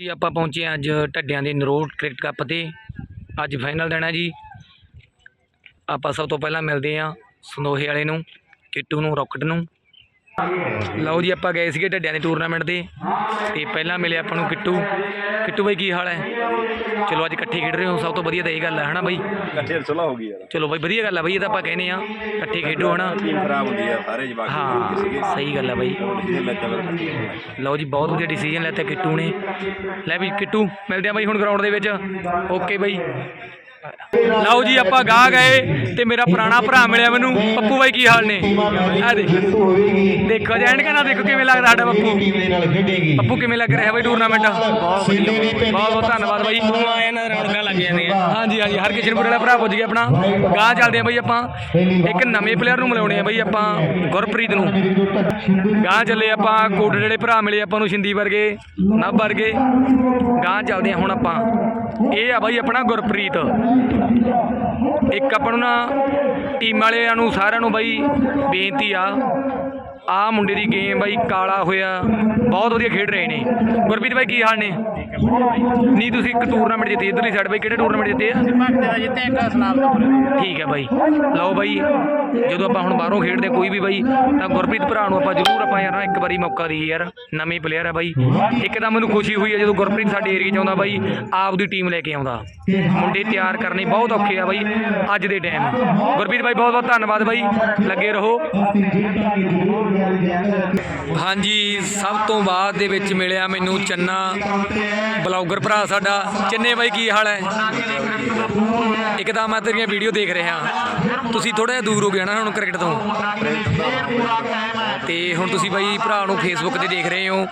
ਜੀ ਆਪਾਂ ਪਹੁੰਚੇ ਹਾਂ ਅੱਜ ਢੱਡਿਆਂ ਦੇ ਨਰੋਟ ਕ੍ਰਿਕਟ ਕੱਪ ਤੇ। ਅੱਜ ਫਾਈਨਲ ਦੇਣਾ ਜੀ। ਆਪਾਂ ਸਭ ਤੋਂ ਪਹਿਲਾਂ ਮਿਲਦੇ ਹਾਂ ਸੰਦੋਹੇ ਵਾਲੇ ਨੂੰ, ਕਿੱਟੂ ਨੂੰ, ਰੌਕਟ ਨੂੰ। ਲਓ ਜੀ ਆਪਾਂ ਗਏ ਸੀਗੇ ਢੱਡਿਆਂ ਦੇ ਟੂਰਨਾਮੈਂਟ ਤੇ। ਤੇ ਪਹਿਲਾਂ ਮਿਲੇ ਆਪਾਂ ਨੂੰ ਕਿੱਟੂ। ਕਿੱਟੂ ਬਾਈ ਕੀ ਹਾਲ ਹੈ? ਚਲੋ ਅੱਜ ਇਕੱਠੇ ਖੇਡ ਰਹੇ ਹੋ ਸਭ ਤੋਂ ਵਧੀਆ ਤਾਂ ਇਹ ਗੱਲ ਹੈ ਹਨਾ ਬਾਈ? ਇਕੱਠੇ ਸੁਲਾ ਹੋ ਗਈ ਯਾਰ। ਚਲੋ ਬਾਈ ਵਧੀਆ ਗੱਲ ਹੈ ਬਾਈ ਇਹ ਤਾਂ ਆਪਾਂ ਕਹਿੰਦੇ ਆ ਇਕੱਠੇ ਖੇਡੋ ਹਨਾ? ਟੀਮ ਖਰਾਬ ਹੁੰਦੀ ਆ ਸਾਰੇ ਜਵਾਕ ਹਾਂ ਸਹੀ ਗੱਲ ਹੈ ਬਾਈ। ਲਓ ਜੀ ਬਹੁਤ ਵਧੀਆ ਡਿਸੀਜਨ ਲੈਤਾ ਕਿੱਟੂ ਨੇ। ਲੈ ਵੀ ਕਿੱਟੂ ਮਿਲਦੇ ਆ ਬਾਈ ਹੁਣ ਗਰਾਊਂਡ ਦੇ ਵਿੱਚ। Okay bye. ਲਓ ਜੀ ਆਪਾਂ ਗਾ ਗਏ ਤੇ ਮੇਰਾ ਪੁਰਾਣਾ ਭਰਾ ਮਿਲਿਆ ਮੈਨੂੰ। ਪੱਪੂ ਬਾਈ ਕੀ ਹਾਲ ਨੇ? ਆ ਦੇਖ ਦੇਖੋ ਜੈਨ ਕਹਿੰਦਾ ਦੇਖੋ ਕਿਵੇਂ ਲੱਗਦਾ ਸਾਡਾ ਪੱਪੂ। ਪੱਪੂ ਕਿਵੇਂ ਲੱਗ ਰਿਹਾ ਬਾਈ ਟੂਰਨਾਮੈਂਟ ਬਹੁਤ ਬਹੁਤ ਧੰਨਵਾਦ ਬਾਈ। ਆਏ ਨਾ ਰੌਣਕਾਂ ਲੱਗ ਜਾਂਦੀਆਂ ਹਾਂਜੀ ਹਾਂਜੀ। ਹਰ ਕਿਸ਼ਨਪੁਰ ਵਾਲਾ ਭਰਾ ਪੁੱਜ ਗਿਆ ਆਪਣਾ। ਗਾਂ ਚੱਲਦੇ ਆ ਬਾਈ ਆਪਾਂ। ਇੱਕ ਨਵੇਂ ਪਲੇਅਰ ਨੂੰ ਮਿਲਾਉਣੇ ਆ ਬਾਈ ਆਪਾਂ, ਗੁਰਪ੍ਰੀਤ ਨੂੰ। ਗਾਂ ਚੱਲੇ ਆਪਾਂ ਕੋਟੜੇ ਜਿਹੜੇ ਭਰਾ ਮਿਲੇ ਆਪਾਂ ਨੂੰ ਸ਼ਿੰਦੀ ਵਰਗੇ ਨੱਬ ਵਰਗੇ। ਗਾਂ ਚੱਲਦੇ ਆ ਹੁਣ ਆਪਾਂ। ਇਹ ਆ ਬਾਈ ਆਪਣਾ ਗੁਰਪ੍ਰੀਤ। ਇੱਕ ਆਪਾਂ ਨੂੰ ਨਾ ਟੀਮ ਵਾਲਿਆਂ ਨੂੰ ਸਾਰਿਆਂ ਨੂੰ ਬਾਈ ਬੇਨਤੀ ਆ। ਆ ਮੁੰਡੇ ਦੀ ਗੇਮ ਬਾਈ ਕਾਲਾ ਹੋਇਆ। ਬਹੁਤ ਵਧੀਆ ਖੇਡ ਰਹੇ ਨੇ। ਗੁਰਪ੍ਰੀਤ ਬਾਈ, ਕੀ ਹਾਲ ਨੇ? ਨਹੀਂ, ਤੁਸੀਂ ਇੱਕ ਟੂਰਨਾਮੈਂਟ ਜਿੱਤੇ, ਇਧਰਲੀ ਸਾਈਡ ਬਾਈ, ਕਿਹੜੇ ਟੂਰਨਾਮੈਂਟ ਜਿੱਤੇ ਆ? ਠੀਕ ਹੈ ਬਾਈ। ਲਓ ਬਾਈ, ਜਦੋਂ ਆਪਾਂ ਹੁਣ ਬਾਹਰੋਂ ਖੇਡਦੇ ਕੋਈ ਵੀ ਬਾਈ, ਤਾਂ ਗੁਰਪ੍ਰੀਤ ਭਰਾ ਨੂੰ ਆਪਾਂ ਜ਼ਰੂਰ ਆਪਾਂ ਯਾਰ ਨਾ ਇੱਕ ਵਾਰੀ ਮੌਕਾ ਦਈਏ ਯਾਰ। ਨਵੇਂ ਪਲੇਅਰ ਆ ਬਾਈ। ਇੱਕ ਤਾਂ ਮੈਨੂੰ ਖੁਸ਼ੀ ਹੋਈ ਹੈ ਜਦੋਂ ਗੁਰਪ੍ਰੀਤ ਸਾਡੇ ਏਰੀਆ 'ਚ ਆਉਂਦਾ ਬਾਈ ਆਪ ਦੀ ਟੀਮ ਲੈ ਕੇ ਆਉਂਦਾ। ਮੁੰਡੇ ਤਿਆਰ ਕਰਨੇ ਬਹੁਤ ਔਖੇ ਆ ਬਾਈ, ਅੱਜ ਦੇ ਟਾਈਮ ਗੁਰਪ੍ਰੀਤ ਬਾਈ ਬਹੁਤ ਬਹੁਤ ਧੰਨਵਾਦ ਬਾਈ। ਲੱਗੇ ਰਹੋ। ਹਾਂਜੀ, ਸਭ ਤੋਂ ਬਾਅਦ ਦੇ ਵਿੱਚ ਮਿਲਿਆ ਮੈਨੂੰ ਚੰਨਾ ਬਲੌਗਰ ਭਰਾ ਸਾਡਾ। ਚੰਨੇ ਬਾਈ ਕੀ ਹਾਲ ਹੈ? ਇੱਕ ਤਾਂ ਮੈਂ ਤੇਰੀਆਂ ਵੀਡੀਓ ਦੇਖ ਰਿਹਾ। ਤੁਸੀਂ ਥੋੜਾ ਜਿਹਾ ਦੂਰ ਹੋ ਗਏ ਨਾ ਹੁਣ ਕ੍ਰਿਕਟ ਤੋਂ। ਤੇ ਹੁਣ ਤੁਸੀਂ ਬਾਈ ਭਰਾ ਨੂੰ ਫੇਸਬੁੱਕ ਤੇ ਦੇਖ ਰਹੇ ਹੋ।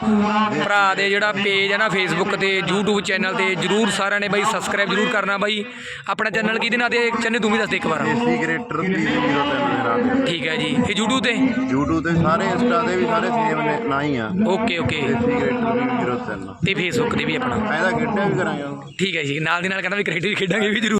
ਭਰਾ ਦੇ ਜਿਹੜਾ ਪੇਜ ਹੈ ਨਾ ਫੇਸਬੁੱਕ ਤੇ YouTube ਚੈਨਲ ਤੇ ਜਰੂਰ ਸਾਰਿਆਂ ਨੇ ਬਾਈ ਸਬਸਕ੍ਰਾਈਬ ਜਰੂਰ ਕਰਨਾ ਬਾਈ। ਆਪਣਾ ਚੈਨਲ ਕਿਹਦੇ ਨਾਂ ਤੇ? ਚੰਨੇ ਤੂੰ ਵੀ ਦੱਸ ਦੇ ਇੱਕ ਵਾਰ। ਸੀਕ੍ਰੇਟਰ ਦੀ ਜ਼ੀਰੋ ਤੇ। ਮੇਰਾ ਠੀਕ ਹੈ ਜੀ। ਇਹ YouTube ਤੇ? YouTube ਤੇ ਸਾਰੇ ਇੰਸਟਾ ਦੇ ਵੀ ਸਾਰੇ ਸੇਮ ਨੇ ਨਾ ਹੀ ਆ। ਓਕੇ ਓਕੇ ਸੀਕ੍ਰੇਟਰ ਦੀ ਜ਼ੀਰੋ ਤਿੰਨ। ਤੇ ਫੇਸਬੁੱਕ ਤੇ ਵੀ ਆਪਣਾ। ਇਹਦਾ ਖੇਡਿਆ ਵੀ ਕਰਾਂਗੇ। ਠੀਕ ਹੈ ਜੀ। ਨਾਲ ਦੀ ਨਾਲ ਕਹਿੰਦਾ ਵੀ ਕ੍ਰਿਕਟ ਵੀ ਖੇਡਾਂਗੇ ਵੀ ਜਰੂਰ।